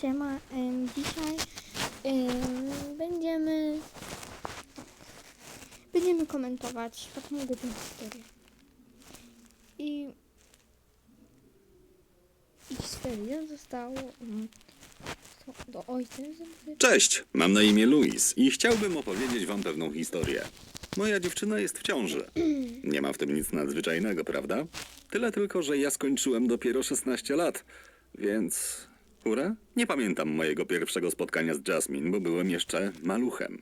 Siema. Ym, dzisiaj będziemy będziemy komentować taką głupią historię. I zostało ym, to- do ojca. Cześć, mam na imię Luis i chciałbym opowiedzieć wam pewną historię. Moja dziewczyna jest w ciąży. Nie ma w tym nic nadzwyczajnego, prawda? Tyle tylko, że ja skończyłem dopiero 16 lat, więc... Hura? Nie pamiętam mojego pierwszego spotkania z Jasmine, bo byłem jeszcze maluchem.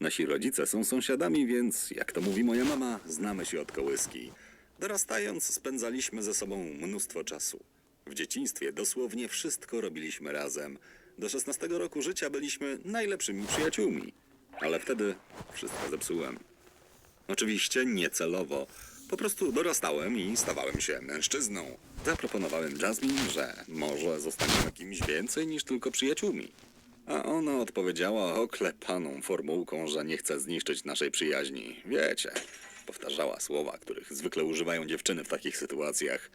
Nasi rodzice są sąsiadami, więc, jak to mówi moja mama, znamy się od kołyski. Dorastając, spędzaliśmy ze sobą mnóstwo czasu. W dzieciństwie dosłownie wszystko robiliśmy razem. Do 16 roku życia byliśmy najlepszymi przyjaciółmi. Ale wtedy wszystko zepsułem. Oczywiście niecelowo. Po prostu dorastałem i stawałem się mężczyzną. Zaproponowałem Jasmine, że może zostaniemy kimś więcej niż tylko przyjaciółmi. A ona odpowiedziała oklepaną formułką, że nie chce zniszczyć naszej przyjaźni. Wiecie, powtarzała słowa, których zwykle używają dziewczyny w takich sytuacjach.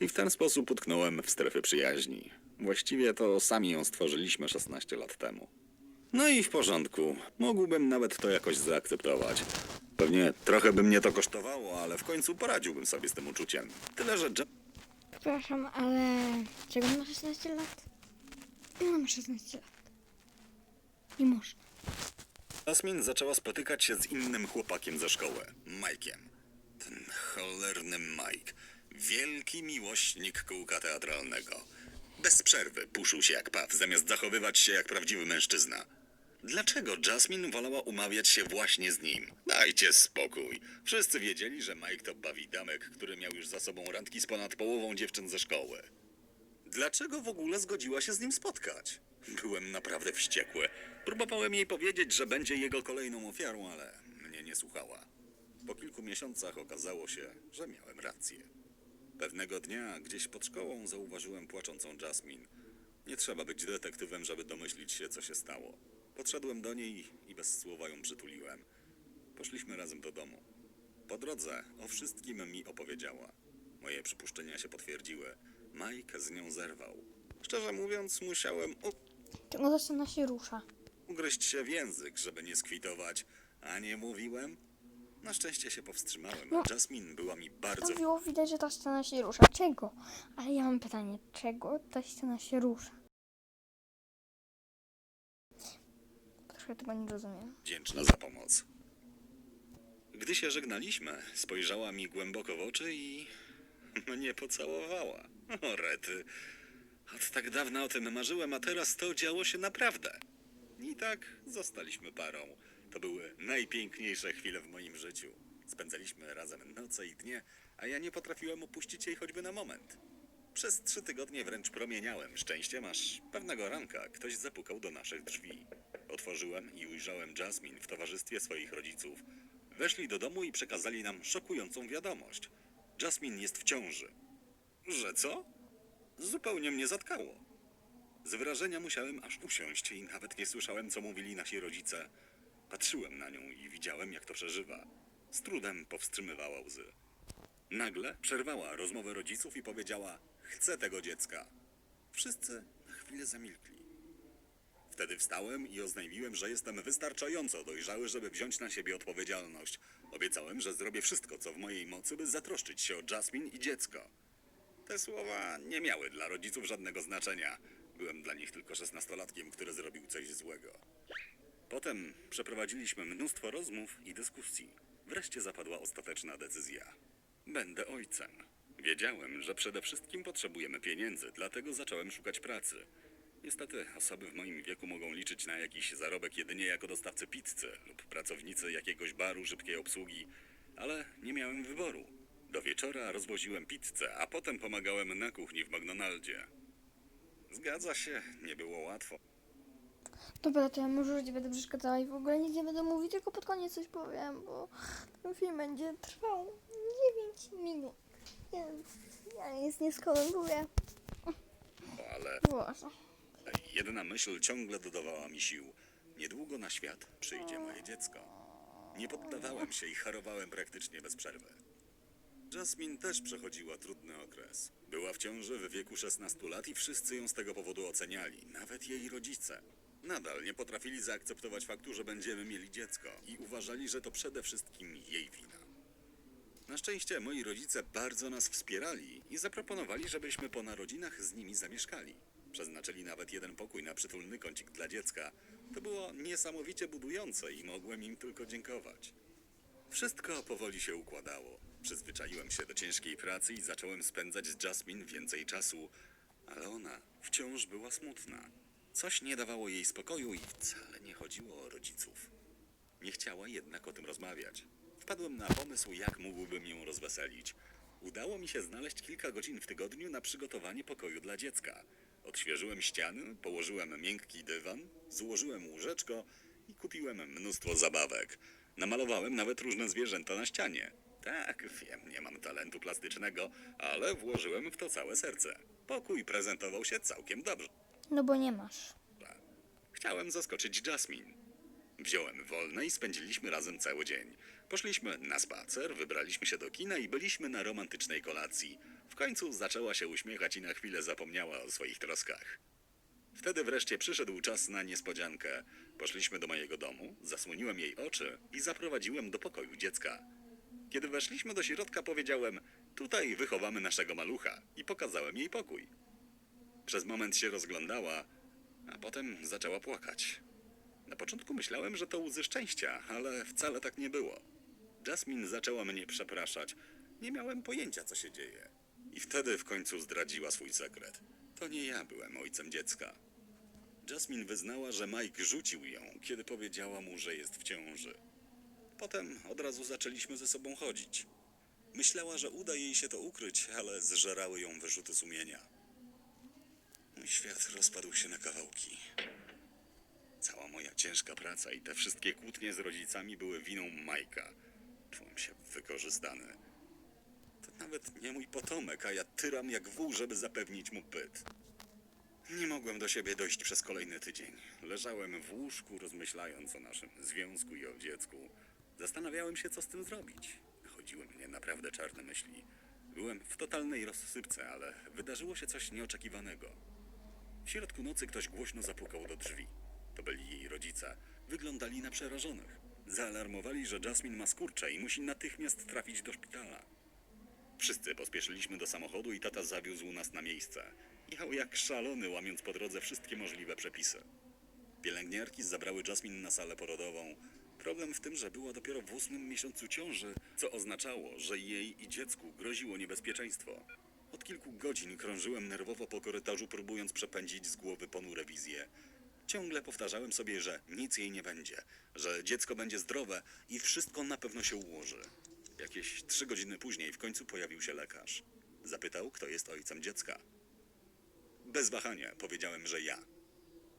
I w ten sposób utknąłem w strefie przyjaźni. Właściwie to sami ją stworzyliśmy 16 lat temu. No i w porządku. Mógłbym nawet to jakoś zaakceptować. Pewnie trochę by mnie to kosztowało, ale w końcu poradziłbym sobie z tym uczuciem. Tyle, że Przepraszam, ale czego on ma 16 lat? Ja mam 16 lat. Nie można. Jasmine zaczęła spotykać się z innym chłopakiem ze szkoły, Mike'iem. Ten cholerny Mike. Wielki miłośnik kółka teatralnego. Bez przerwy puszył się jak paw, zamiast zachowywać się jak prawdziwy mężczyzna. Dlaczego Jasmine wolała umawiać się właśnie z nim? Dajcie spokój. Wszyscy wiedzieli, że Mike to bawi damek, który miał już za sobą randki z ponad połową dziewczyn ze szkoły. Dlaczego w ogóle zgodziła się z nim spotkać? Byłem naprawdę wściekły. Próbowałem jej powiedzieć, że będzie jego kolejną ofiarą, ale mnie nie słuchała. Po kilku miesiącach okazało się, że miałem rację. Pewnego dnia gdzieś pod szkołą zauważyłem płaczącą Jasmine. Nie trzeba być detektywem, żeby domyślić się, co się stało. Podszedłem do niej i bez słowa ją przytuliłem. Poszliśmy razem do domu. Po drodze o wszystkim mi opowiedziała. Moje przypuszczenia się potwierdziły. Mike z nią zerwał. Szczerze mówiąc, musiałem u- Czego zaczyna się rusza? ugryźć się w język, żeby nie skwitować, a nie mówiłem. Na szczęście się powstrzymałem, No. Jasmine była mi bardzo... To było widać, że ta scena się rusza. Czego? Ale ja mam pytanie, czego ta scena się rusza? Troszkę tego nie rozumiem. wdzięczna za pomoc. Gdy się żegnaliśmy, spojrzała mi głęboko w oczy i mnie pocałowała. O rety, od tak dawna o tym marzyłem, a teraz to działo się naprawdę. I tak zostaliśmy parą. To były najpiękniejsze chwile w moim życiu. Spędzaliśmy razem noce i dnie, a ja nie potrafiłem opuścić jej choćby na moment. Przez trzy tygodnie wręcz promieniałem szczęściem, aż pewnego ranka ktoś zapukał do naszych drzwi. Otworzyłem i ujrzałem Jasmine w towarzystwie swoich rodziców. Weszli do domu i przekazali nam szokującą wiadomość. Jasmine jest w ciąży. Że co? Zupełnie mnie zatkało. Z wrażenia musiałem aż usiąść i nawet nie słyszałem, co mówili nasi rodzice. Patrzyłem na nią i widziałem, jak to przeżywa. Z trudem powstrzymywała łzy. Nagle przerwała rozmowę rodziców i powiedziała: Chcę tego dziecka. Wszyscy na chwilę zamilkli. Wtedy wstałem i oznajmiłem, że jestem wystarczająco dojrzały, żeby wziąć na siebie odpowiedzialność. Obiecałem, że zrobię wszystko, co w mojej mocy, by zatroszczyć się o Jasmine i dziecko. Te słowa nie miały dla rodziców żadnego znaczenia. Byłem dla nich tylko szesnastolatkiem, który zrobił coś złego. Potem przeprowadziliśmy mnóstwo rozmów i dyskusji. Wreszcie zapadła ostateczna decyzja. Będę ojcem. Wiedziałem, że przede wszystkim potrzebujemy pieniędzy, dlatego zacząłem szukać pracy. Niestety, osoby w moim wieku mogą liczyć na jakiś zarobek jedynie jako dostawcy pizzy lub pracownicy jakiegoś baru szybkiej obsługi, ale nie miałem wyboru. Do wieczora rozwoziłem pizzę, a potem pomagałem na kuchni w McDonaldzie. Zgadza się, nie było łatwo. Dobra, to ja może już nie będę przeszkadzała i w ogóle nic nie będę mówić, tylko pod koniec coś powiem, bo ten film będzie trwał 9 minut, więc ja nic nie skomentuję. Ale Boże. Jedna myśl ciągle dodawała mi sił. Niedługo na świat przyjdzie moje dziecko. Nie poddawałem się i harowałem praktycznie bez przerwy. Jasmine też przechodziła trudny okres. Była w ciąży w wieku 16 lat i wszyscy ją z tego powodu oceniali, nawet jej rodzice. Nadal nie potrafili zaakceptować faktu, że będziemy mieli dziecko i uważali, że to przede wszystkim jej wina. Na szczęście moi rodzice bardzo nas wspierali i zaproponowali, żebyśmy po narodzinach z nimi zamieszkali. Przeznaczyli nawet jeden pokój na przytulny kącik dla dziecka. To było niesamowicie budujące i mogłem im tylko dziękować. Wszystko powoli się układało. Przyzwyczaiłem się do ciężkiej pracy i zacząłem spędzać z Jasmine więcej czasu, ale ona wciąż była smutna. Coś nie dawało jej spokoju i wcale nie chodziło o rodziców. Nie chciała jednak o tym rozmawiać. Wpadłem na pomysł, jak mógłbym ją rozweselić. Udało mi się znaleźć kilka godzin w tygodniu na przygotowanie pokoju dla dziecka. Odświeżyłem ściany, położyłem miękki dywan, złożyłem łóżeczko i kupiłem mnóstwo zabawek. Namalowałem nawet różne zwierzęta na ścianie. Tak, wiem, nie mam talentu plastycznego, ale włożyłem w to całe serce. Pokój prezentował się całkiem dobrze. No bo nie masz. Chciałem zaskoczyć Jasmine. Wziąłem wolne i spędziliśmy razem cały dzień. Poszliśmy na spacer, wybraliśmy się do kina i byliśmy na romantycznej kolacji. W końcu zaczęła się uśmiechać i na chwilę zapomniała o swoich troskach. Wtedy wreszcie przyszedł czas na niespodziankę. Poszliśmy do mojego domu, zasłoniłem jej oczy i zaprowadziłem do pokoju dziecka. Kiedy weszliśmy do środka, powiedziałem: Tutaj wychowamy naszego malucha i pokazałem jej pokój. Przez moment się rozglądała, a potem zaczęła płakać. Na początku myślałem, że to łzy szczęścia, ale wcale tak nie było. Jasmine zaczęła mnie przepraszać. Nie miałem pojęcia, co się dzieje. I wtedy w końcu zdradziła swój sekret. To nie ja byłem ojcem dziecka. Jasmine wyznała, że Mike rzucił ją, kiedy powiedziała mu, że jest w ciąży. Potem od razu zaczęliśmy ze sobą chodzić. Myślała, że uda jej się to ukryć, ale zżerały ją wyrzuty sumienia. Mój świat rozpadł się na kawałki. Cała moja ciężka praca i te wszystkie kłótnie z rodzicami były winą Majka. Czułem się wykorzystany. To nawet nie mój potomek, a ja tyram jak wół, żeby zapewnić mu byt. Nie mogłem do siebie dojść przez kolejny tydzień. Leżałem w łóżku, rozmyślając o naszym związku i o dziecku. Zastanawiałem się, co z tym zrobić. Chodziły mnie naprawdę czarne myśli. Byłem w totalnej rozsypce, ale wydarzyło się coś nieoczekiwanego. W środku nocy ktoś głośno zapukał do drzwi. To byli jej rodzice. Wyglądali na przerażonych. Zaalarmowali, że Jasmine ma skurcze i musi natychmiast trafić do szpitala. Wszyscy pospieszyliśmy do samochodu i tata zawiózł nas na miejsce. Jechał jak szalony, łamiąc po drodze wszystkie możliwe przepisy. Pielęgniarki zabrały Jasmine na salę porodową. Problem w tym, że była dopiero w ósmym miesiącu ciąży, co oznaczało, że jej i dziecku groziło niebezpieczeństwo. Od kilku godzin krążyłem nerwowo po korytarzu, próbując przepędzić z głowy ponure wizje. Ciągle powtarzałem sobie, że nic jej nie będzie, że dziecko będzie zdrowe i wszystko na pewno się ułoży. Jakieś trzy godziny później w końcu pojawił się lekarz. Zapytał, kto jest ojcem dziecka. Bez wahania powiedziałem, że ja.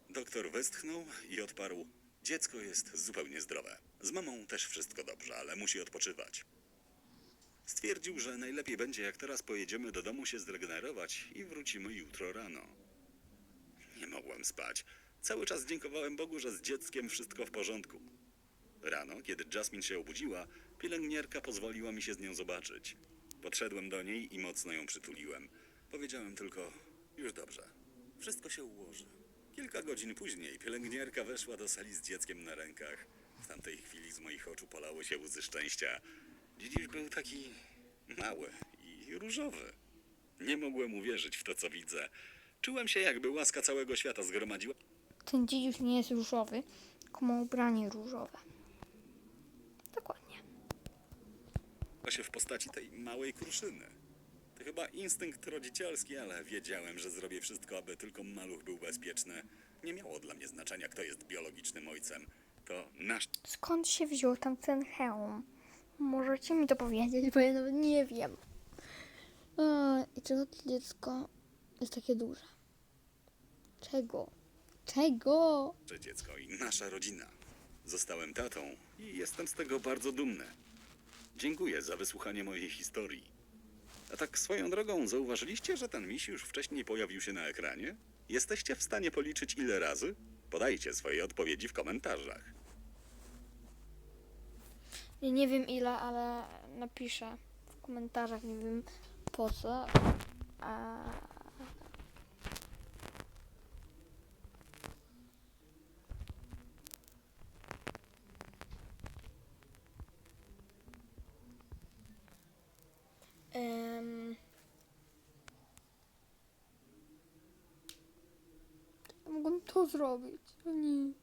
Doktor westchnął i odparł: Dziecko jest zupełnie zdrowe. Z mamą też wszystko dobrze, ale musi odpoczywać. Stwierdził, że najlepiej będzie, jak teraz pojedziemy do domu się zregenerować i wrócimy jutro rano. Nie mogłem spać. Cały czas dziękowałem Bogu, że z dzieckiem wszystko w porządku. Rano, kiedy Jasmine się obudziła, pielęgniarka pozwoliła mi się z nią zobaczyć. Podszedłem do niej i mocno ją przytuliłem. Powiedziałem tylko: Już dobrze, wszystko się ułoży. Kilka godzin później pielęgniarka weszła do sali z dzieckiem na rękach. W tamtej chwili z moich oczu polały się łzy szczęścia. Dziedzic był taki mały i różowy. Nie mogłem uwierzyć w to, co widzę. Czułem się, jakby łaska całego świata zgromadziła Ten dziedzic nie jest różowy, tylko ma ubranie różowe. Dokładnie. się w postaci tej małej kruszyny. To chyba instynkt rodzicielski, ale wiedziałem, że zrobię wszystko, aby tylko maluch był bezpieczny. Nie miało dla mnie znaczenia, kto jest biologicznym ojcem. To nasz Skąd się wziął tam ten hełm? Możecie mi to powiedzieć, bo ja nawet nie wiem. I czego to dziecko jest takie duże? Czego? Czego? dziecko i nasza rodzina. Zostałem tatą i jestem z tego bardzo dumny. Dziękuję za wysłuchanie mojej historii. A tak swoją drogą, zauważyliście, że ten miś już wcześniej pojawił się na ekranie? Jesteście w stanie policzyć ile razy? Podajcie swoje odpowiedzi w komentarzach. Ja nie wiem ile, ale napiszę w komentarzach, nie wiem po co. A... Em... Ja Mogłem to zrobić, a nie.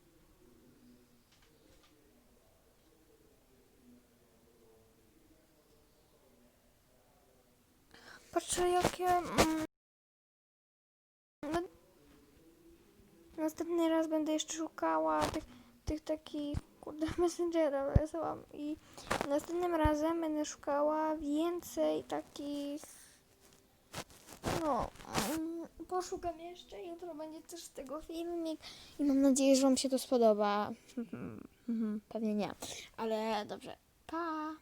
Patrzę jakie... Mm, no, następny raz będę jeszcze szukała tych, tych takich... Kurde, messengera wysłałam i następnym razem będę szukała więcej takich... No, mm, poszukam jeszcze, jutro będzie też z tego filmik i mam nadzieję, że Wam się to spodoba. Mhm, Pewnie nie, ale dobrze. Pa!